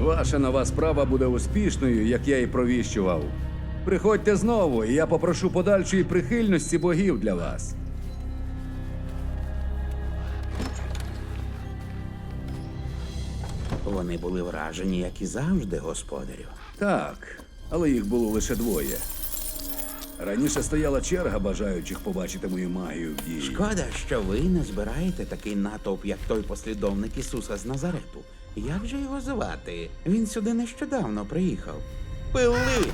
Ваша нова справа буде успішною, як я і провіщував. Приходьте знову, і я попрошу подальшої прихильності богів для вас. Вони були вражені, як і завжди, господарю. Так, але їх було лише двоє. Раніше стояла черга бажаючих побачити мою магію в дії. Шкода, що ви не збираєте такий натовп, як той послідовник Ісуса з Назарету. Як же його звати? Він сюди нещодавно приїхав. Пилип!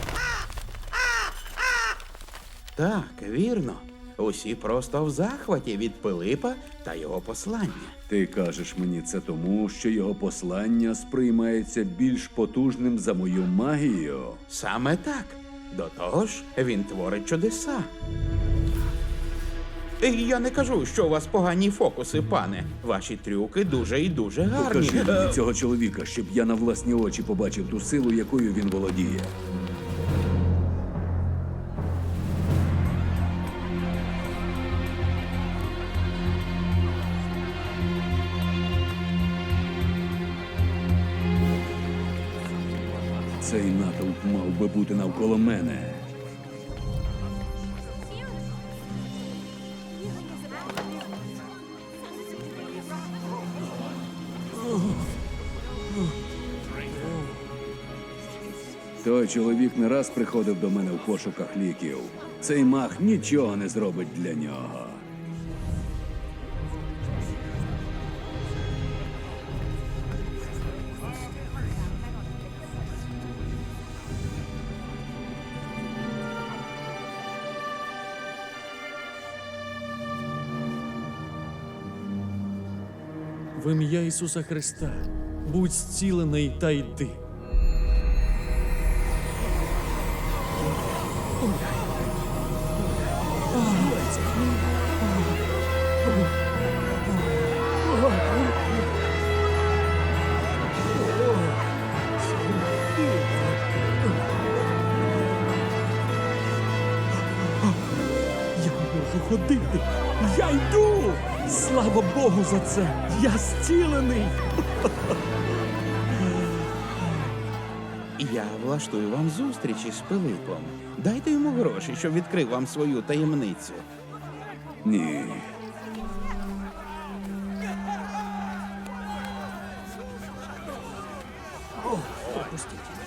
Так, вірно. Усі просто в захваті від Пилипа та його послання. Ти кажеш мені це тому, що його послання сприймається більш потужним за мою магію. Саме так. До того ж, він творить чудеса. Я не кажу, що у вас погані фокуси, пане. Ваші трюки дуже і дуже гарні. Покажи Е, мені цього чоловіка, щоб я на власні очі побачив ту силу, якою він володіє. Цей натовп мав би бути навколо мене. Той чоловік не раз приходив до мене в пошуках ліків. Цей мах нічого не зробить для нього. В ім'я Ісуса Христа будь зцілений та йди. ходити. Я йду! Слава Богу за це! Я зцілений! Я влаштую вам зустріч із Пилипом. Дайте йому гроші, щоб відкрив вам свою таємницю. Ні. О, опустіть.